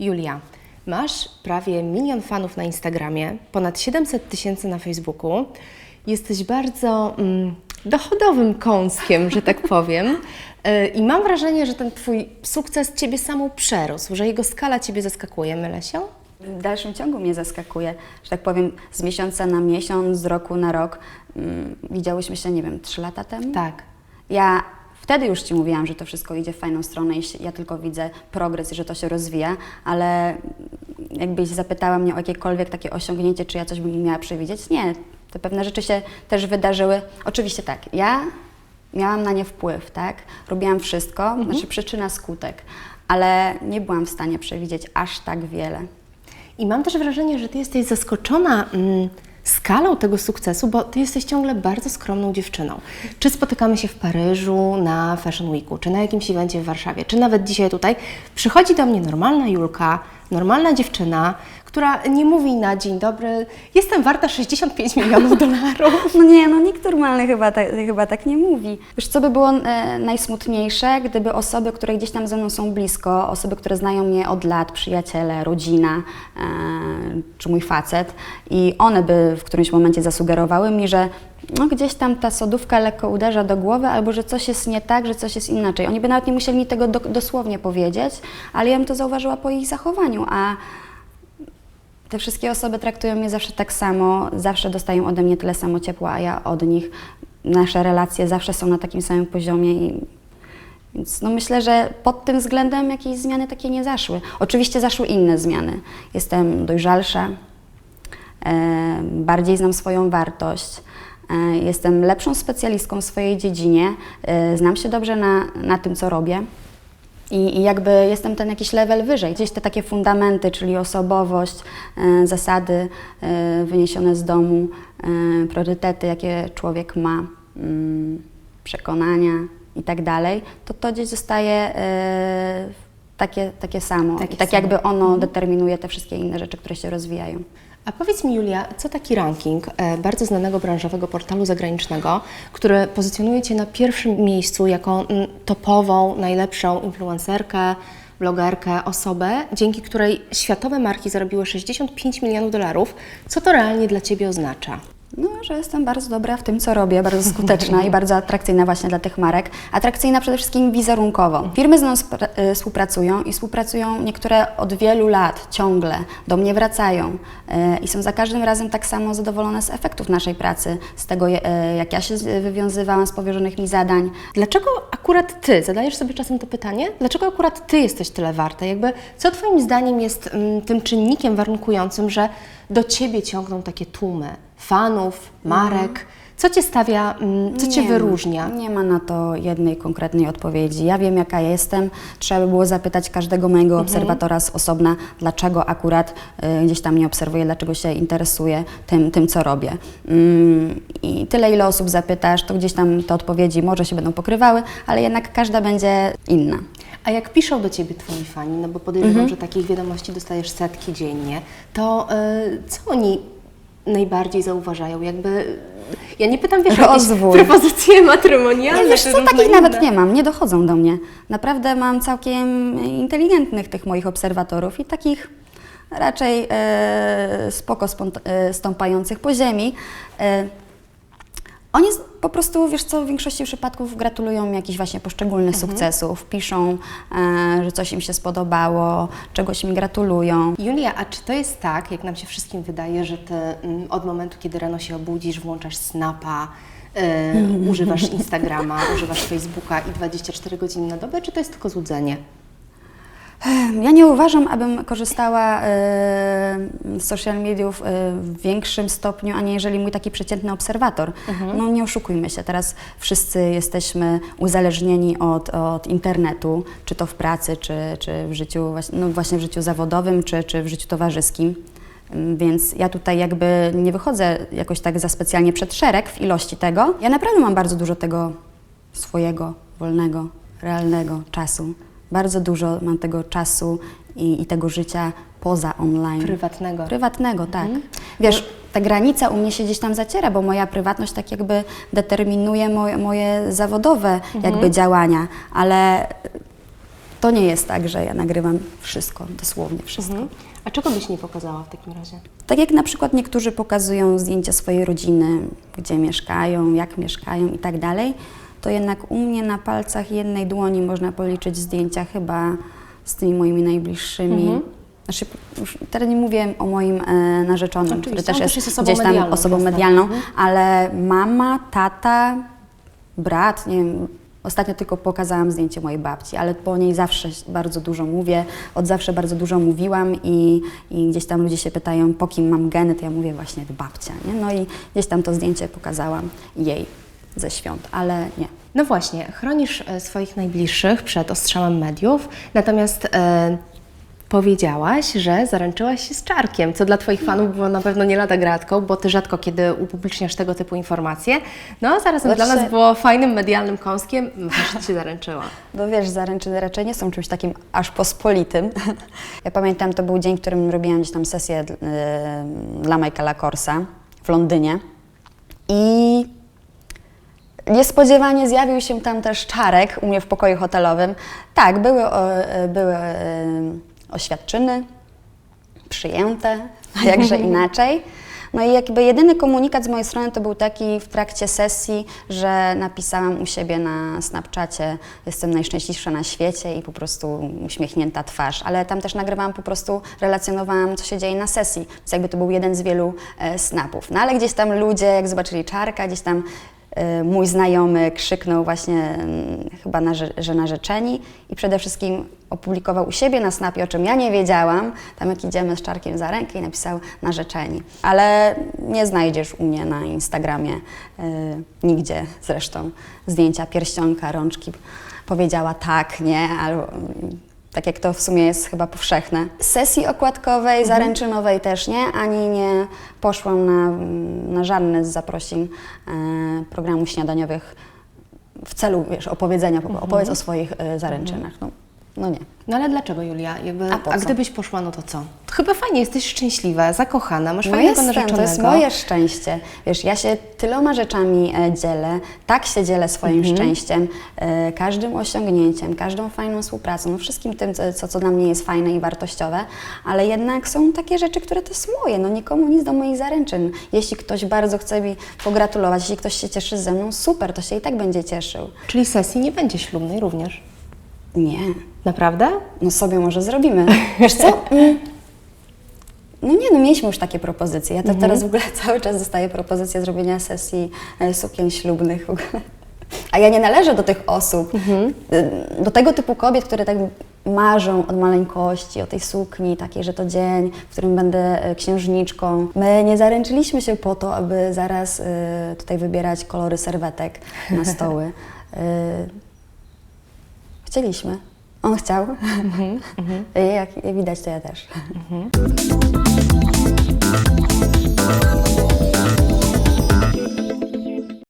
Julia, masz prawie milion fanów na Instagramie, ponad 700 tysięcy na Facebooku. Jesteś bardzo mm, dochodowym kąskiem, że tak powiem. Y, I mam wrażenie, że ten Twój sukces Ciebie samą przerósł, że jego skala Ciebie zaskakuje. Mylę się? W dalszym ciągu mnie zaskakuje, że tak powiem, z miesiąca na miesiąc, z roku na rok. Mm, Widziałyśmy się, nie wiem, trzy lata temu? Tak. Ja wtedy już Ci mówiłam, że to wszystko idzie w fajną stronę i ja tylko widzę progres i że to się rozwija, ale jakbyś zapytała mnie o jakiekolwiek takie osiągnięcie, czy ja coś bym miała przewidzieć, nie. Te pewne rzeczy się też wydarzyły. Oczywiście tak, ja miałam na nie wpływ, tak? Robiłam wszystko, znaczy przyczyna, skutek, ale nie byłam w stanie przewidzieć aż tak wiele. I mam też wrażenie, że Ty jesteś zaskoczona mm, skalą tego sukcesu, bo Ty jesteś ciągle bardzo skromną dziewczyną. Czy spotykamy się w Paryżu na Fashion Weeku, czy na jakimś evencie w Warszawie, czy nawet dzisiaj tutaj, przychodzi do mnie normalna Julka, normalna dziewczyna, która nie mówi na dzień dobry, jestem warta 65 milionów dolarów. No nie, no nikt normalny chyba, tak- chyba tak nie mówi. Wiesz, co by było e, najsmutniejsze, gdyby osoby, które gdzieś tam ze mną są blisko, osoby, które znają mnie od lat, przyjaciele, rodzina, e, czy mój facet, i one by w którymś momencie zasugerowały mi, że no gdzieś tam ta sodówka lekko uderza do głowy, albo że coś jest nie tak, że coś jest inaczej. Oni by nawet nie musieli mi tego do, dosłownie powiedzieć, ale ja bym to zauważyła po ich zachowaniu, a te wszystkie osoby traktują mnie zawsze tak samo, zawsze dostają ode mnie tyle samo ciepła, a ja od nich. Nasze relacje zawsze są na takim samym poziomie i więc no myślę, że pod tym względem jakieś zmiany takie nie zaszły. Oczywiście zaszły inne zmiany. Jestem dojrzalsza, e, bardziej znam swoją wartość, e, jestem lepszą specjalistką w swojej dziedzinie, e, znam się dobrze na, na tym, co robię. I, I jakby jestem ten jakiś level wyżej. Gdzieś te takie fundamenty, czyli osobowość, e, zasady e, wyniesione z domu, e, priorytety, jakie człowiek ma, mm, przekonania i tak dalej, to to gdzieś zostaje takie, takie samo. Takie I tak samo. jakby ono determinuje te wszystkie inne rzeczy, które się rozwijają. A powiedz mi, Julia, co taki ranking e, bardzo znanego branżowego portalu zagranicznego, który pozycjonuje Cię na pierwszym miejscu jako mm, topową, najlepszą influencerkę, blogerkę, osobę, dzięki której światowe marki zarobiły 65 milionów dolarów, co to realnie dla Ciebie oznacza? No, że jestem bardzo dobra w tym, co robię, bardzo skuteczna i bardzo atrakcyjna właśnie dla tych marek. Atrakcyjna przede wszystkim wizerunkowo. Firmy z spra- y, współpracują i współpracują niektóre od wielu lat, ciągle, do mnie wracają y, i są za każdym razem tak samo zadowolone z efektów naszej pracy, z tego, y, jak ja się wywiązywałam z powierzonych mi zadań. Dlaczego akurat Ty, zadajesz sobie czasem to pytanie, dlaczego akurat Ty jesteś tyle warta? Jakby, co Twoim zdaniem jest mm, tym czynnikiem warunkującym, że do Ciebie ciągną takie tłumy fanów, marek? Co Cię stawia, mm, co Cię Nie wyróżnia? Ma, nie ma na to jednej konkretnej odpowiedzi. Ja wiem, jaka jestem. Trzeba by było zapytać każdego mojego Mhm. obserwatora z osobna, dlaczego akurat y, gdzieś tam mnie obserwuje, dlaczego się interesuje tym, tym co robię. Ym, I tyle, ile osób zapytasz, to gdzieś tam te odpowiedzi może się będą pokrywały, ale jednak każda będzie inna. A jak piszą do Ciebie Twoi fani, no bo podejrzewam, że takich wiadomości dostajesz setki dziennie, to y, co oni najbardziej zauważają? Jakby, ja nie pytam, wiesz, jakieś Rozwój. propozycje matrymonialne, Nie, wiesz czy co, różne takich nawet inne? nie mam, nie dochodzą do mnie. Naprawdę mam całkiem inteligentnych tych moich obserwatorów i takich raczej e, spoko spont- e, stąpających po ziemi. E, oni z- po prostu, wiesz co, w większości przypadków gratulują mi jakichś właśnie poszczególnych sukcesów, piszą, e, że coś im się spodobało, czegoś mi gratulują. Julia, a czy to jest tak, jak nam się wszystkim wydaje, że Ty mm, od momentu, kiedy rano się obudzisz, włączasz Snapa, y, używasz Instagrama, używasz Facebooka i 24 godziny na dobę, czy to jest tylko złudzenie? Ja nie uważam, abym korzystała e, z social mediów e, w większym stopniu, aniżeli mój taki przeciętny obserwator. No nie oszukujmy się, teraz wszyscy jesteśmy uzależnieni od, od internetu, czy to w pracy, czy, czy w życiu, właśnie- no właśnie w życiu zawodowym, czy, czy w życiu towarzyskim. Mm, Więc ja tutaj jakby nie wychodzę jakoś tak za specjalnie przed szereg w ilości tego. Ja naprawdę mam bardzo dużo tego swojego, wolnego, realnego czasu. Bardzo dużo mam tego czasu i, i tego życia poza online. Prywatnego. Prywatnego, tak. Wiesz, ta granica u mnie się gdzieś tam zaciera, bo moja prywatność tak jakby determinuje moje, moje zawodowe jakby działania, ale To nie jest tak, że ja nagrywam wszystko, dosłownie wszystko. Mhm. A czego byś nie pokazała w takim razie? Tak jak na przykład niektórzy pokazują zdjęcia swojej rodziny, gdzie mieszkają, jak mieszkają i tak dalej, to jednak u mnie na palcach jednej dłoni można policzyć zdjęcia chyba z tymi moimi najbliższymi. Mhm. Znaczy, już teraz nie mówię o moim e, narzeczonym, który Oczywiście, też on jest, też jest osobą gdzieś tam medialną, osobą jasne. medialną, Mhm. ale mama, tata, brat, nie wiem, ostatnio tylko pokazałam zdjęcie mojej babci, ale po niej zawsze bardzo dużo mówię, od zawsze bardzo dużo mówiłam i, i gdzieś tam ludzie się pytają, po kim mam geny, to ja mówię właśnie babcia, nie? No i gdzieś tam to zdjęcie pokazałam jej ze świąt, ale nie. No właśnie, chronisz e, swoich najbliższych przed ostrzałem mediów, natomiast e, powiedziałaś, że zaręczyłaś się z Czarkiem, co dla Twoich fanów było na pewno nie lada gratką, bo Ty rzadko kiedy upubliczniasz tego typu informacje. No a zarazem dla Znaczy- nas było fajnym medialnym kąskiem, że się zaręczyła. Bo wiesz, zaręczyny raczej nie są czymś takim aż pospolitym. Ja pamiętam, to był dzień, w którym robiłam gdzieś tam sesję yy, dla Michaela Korsa w Londynie i niespodziewanie zjawił się tam też Czarek u mnie w pokoju hotelowym. Tak, były, były oświadczyny przyjęte, a jakże inaczej. No i jakby jedyny komunikat z mojej strony to był taki w trakcie sesji, że napisałam u siebie na Snapchacie jestem najszczęśliwsza na świecie i po prostu uśmiechnięta twarz, ale tam też nagrywałam po prostu, relacjonowałam co się dzieje na sesji, więc jakby to był jeden z wielu e, snapów. No ale gdzieś tam ludzie, jak zobaczyli czarka, gdzieś tam mój znajomy krzyknął właśnie mm, chyba, na, że- narzeczeni i przede wszystkim opublikował u siebie na Snapie, o czym ja nie wiedziałam, tam jak idziemy z Czarkiem za rękę i napisał narzeczeni. Ale nie znajdziesz u mnie na Instagramie e, nigdzie zresztą zdjęcia pierścionka, rączki. Powiedziała tak, nie, albo tak jak to w sumie jest chyba powszechne. Sesji okładkowej, zaręczynowej też nie, ani nie poszłam na, na żadne z zaprosin e, programów śniadaniowych w celu, wiesz, opowiedzenia, opowiedz o swoich e, zaręczynach. No, no nie. No ale dlaczego, Julia? Jakby, A po a co? gdybyś poszła, no to co? To chyba fajnie, jesteś szczęśliwa, zakochana, masz No fajnego jestem, narzeczonego. to jest moje szczęście. Wiesz, ja się tyloma rzeczami e, dzielę, tak się dzielę swoim Mhm. szczęściem, e, każdym osiągnięciem, każdą fajną współpracą, no wszystkim tym, co, co, co dla mnie jest fajne i wartościowe, ale jednak są takie rzeczy, które to jest moje, no nikomu nic do moich zaręczyn. Jeśli ktoś bardzo chce mi pogratulować, jeśli ktoś się cieszy ze mną, super, to się i tak będzie cieszył. Czyli sesji nie będzie ślubnej również. Nie, Naprawdę? no sobie może zrobimy. Wiesz co? Mm. No nie, no mieliśmy już takie propozycje. Ja to teraz w ogóle cały czas dostaję propozycję zrobienia sesji e, sukien ślubnych w ogóle. A ja nie należę do tych osób, y, do tego typu kobiet, które tak marzą od maleńkości o tej sukni, takiej, że to dzień, w którym będę e, księżniczką. My nie zaręczyliśmy się po to, aby zaraz y, tutaj wybierać kolory serwetek na stoły. Chcieliśmy. On chciał. I jak, jak widać, to ja też.